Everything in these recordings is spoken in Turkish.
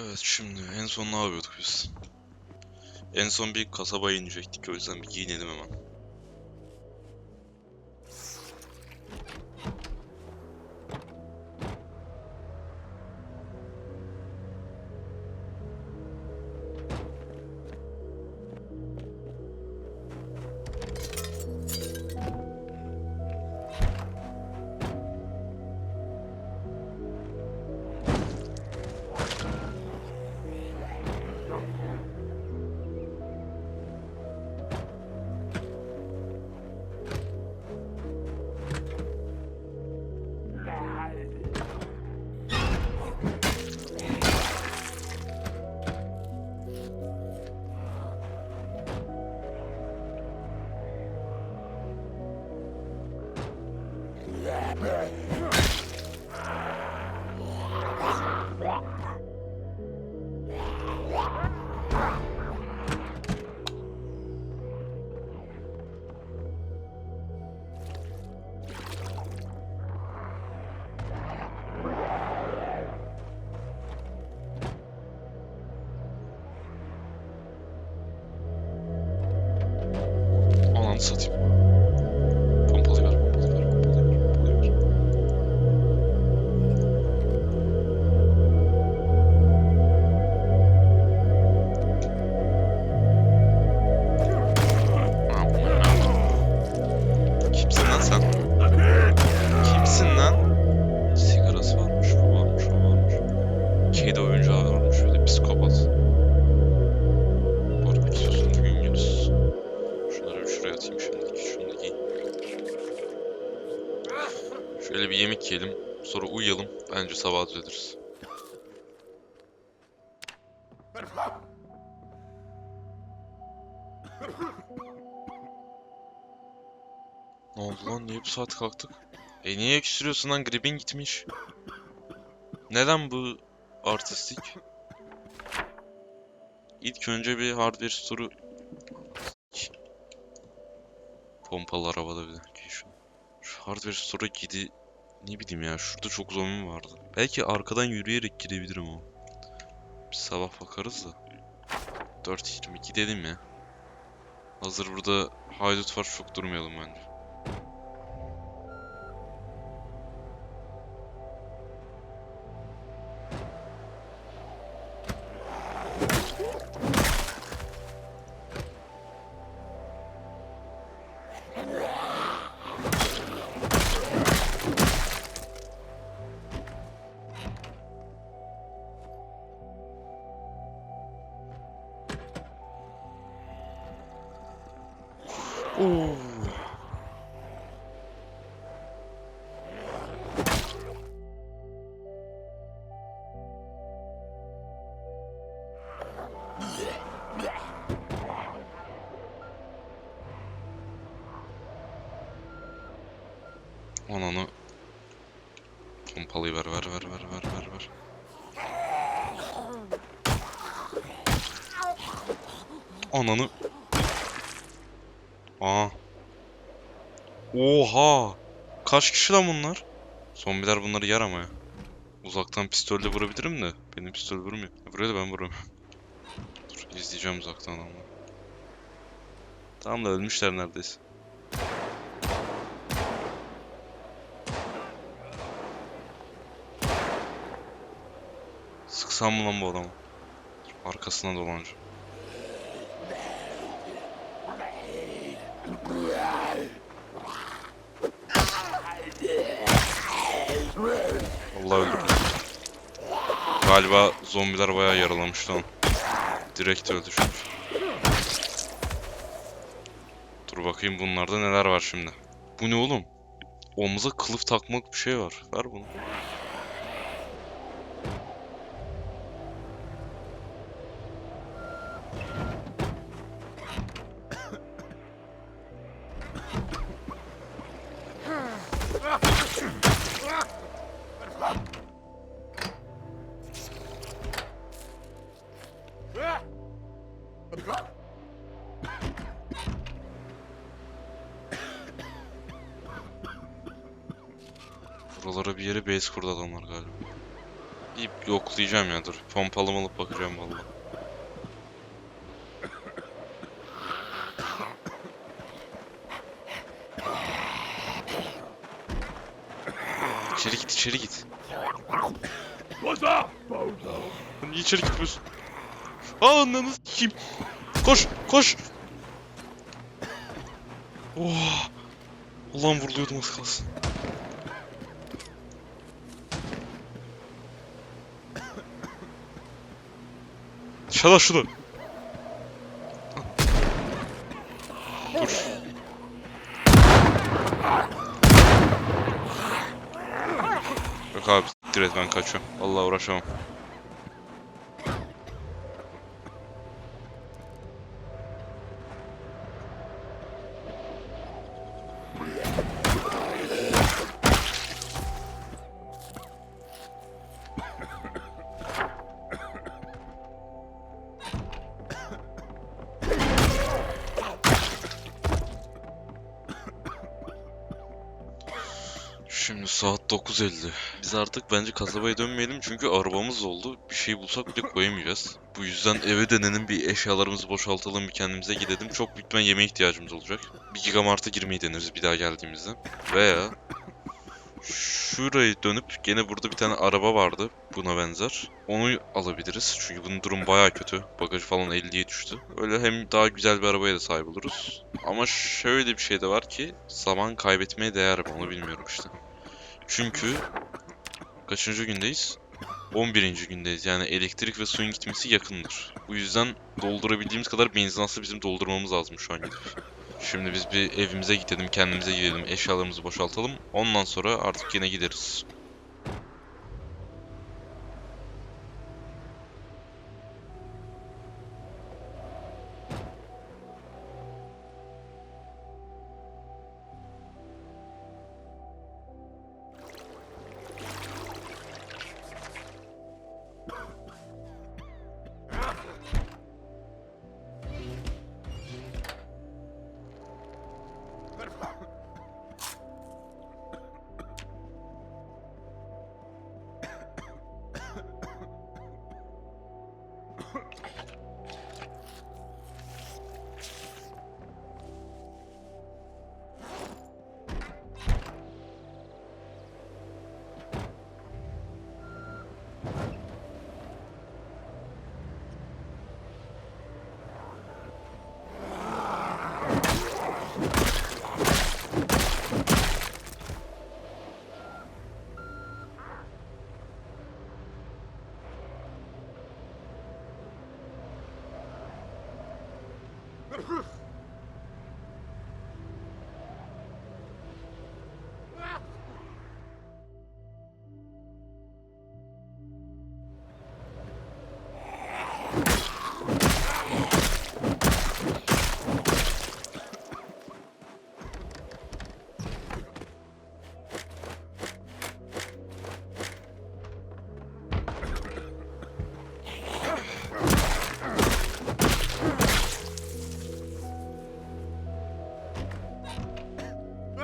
Evet şimdi en son ne yapıyorduk biz? En son bir kasabaya inecektik o yüzden bir giyinelim hemen. 20 Şöyle bir yemek yiyelim. Sonra uyuyalım. Bence sabah düzeliriz. Ne oldu lan? Niye bu saat kalktık? E niye öksürüyorsun lan? Gripin gitmiş. Neden bu artistik? İlk önce bir hardware store'u Pompalı arabada bir de. Şu hardware store'a gidi... Ne bileyim ya şurada çok zombi vardı. Belki arkadan yürüyerek gidebilirim ama. Bir sabah bakarız da. 4.20 gidelim ya. Hazır burada haydut var çok durmayalım bence. Ananı pompalıyı ver ver ver ver ver ver ver. Ananı Aa. Oha. Kaç kişi lan bunlar? Zombiler bunları yer ama ya. Uzaktan pistolle vurabilirim de. Benim pistol vurmuyor. Vuruyor da ben vuramıyorum. İzleyeceğim uzaktan adamları. Tamam da ölmüşler neredeyse. Sıksam mı lan bu adamı? Arkasına dolanacağım. Vallahi öldürdüm. Galiba zombiler bayağı yaralamıştı onu. Direkt öldü çünkü. Dur bakayım bunlarda neler var şimdi. Bu ne oğlum? Omuza kılıf takmak bir şey var. Ver bunu. Buralara bir yere base kurdu adamlar galiba. Bir yoklayacağım ya dur. Pompalımı alıp bakacağım vallahi. İçeri git, içeri git. Niye içeri gitmiyorsun? Aa ananı kim? Koş, koş. Oh. Ulan vuruluyordum az kalsın. Çala şunu. Dur. Yok abi direkt ben kaçıyorum. Vallahi uğraşamam. Şimdi saat 9.50. Biz artık bence kasabaya dönmeyelim çünkü arabamız oldu. Bir şey bulsak bile koyamayacağız. Bu yüzden eve dönelim bir eşyalarımızı boşaltalım bir kendimize gidelim. Çok ihtimal yemeğe ihtiyacımız olacak. Bir gigamart'a girmeyi deneriz bir daha geldiğimizde. Veya şurayı dönüp gene burada bir tane araba vardı buna benzer. Onu alabiliriz çünkü bunun durum baya kötü. Bagajı falan 50'ye düştü. Öyle hem daha güzel bir arabaya da sahip oluruz. Ama şöyle bir şey de var ki zaman kaybetmeye değer mi onu bilmiyorum işte. Çünkü kaçıncı gündeyiz? 11. gündeyiz. Yani elektrik ve suyun gitmesi yakındır. Bu yüzden doldurabildiğimiz kadar benzin aslında bizim doldurmamız lazım şu an gidip. Şimdi biz bir evimize gidelim, kendimize gidelim, eşyalarımızı boşaltalım. Ondan sonra artık yine gideriz.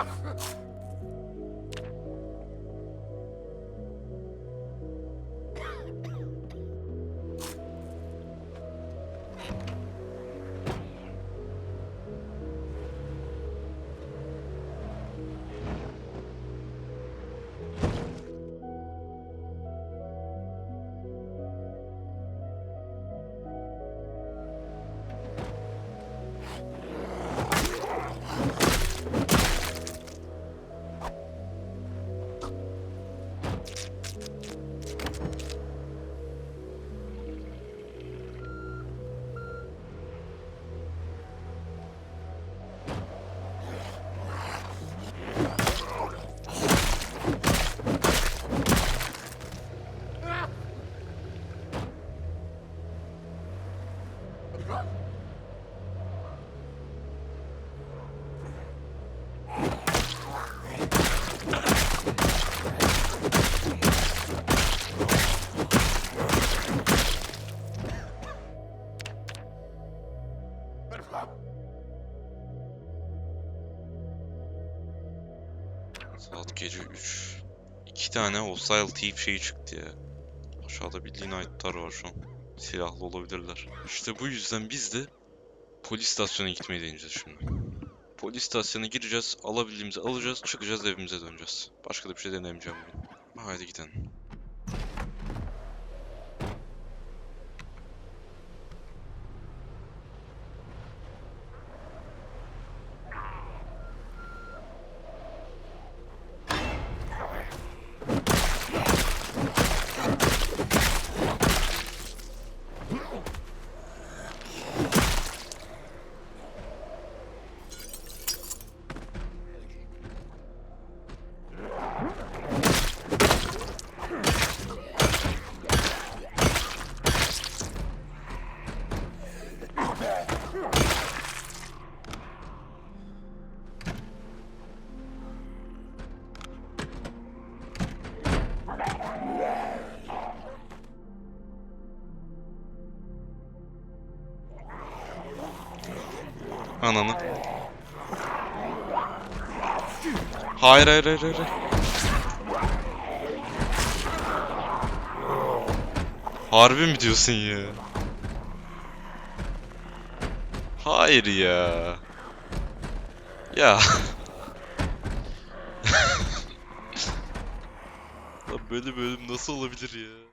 Ha ha ha! Gece 3. İki tane hostile thief şeyi çıktı ya. Aşağıda bir Linight'lar var şu an. Silahlı olabilirler. İşte bu yüzden biz de polis istasyonuna gitmeyi deneyeceğiz şimdi. Polis istasyonuna gireceğiz, alabildiğimizi alacağız, çıkacağız evimize döneceğiz. Başka da bir şey denemeyeceğim bugün. Haydi gidelim. Ananı. Hayır hayır hayır hayır. Harbi mi diyorsun ya? Hayır ya. Ya. Lan böyle bölüm nasıl olabilir ya?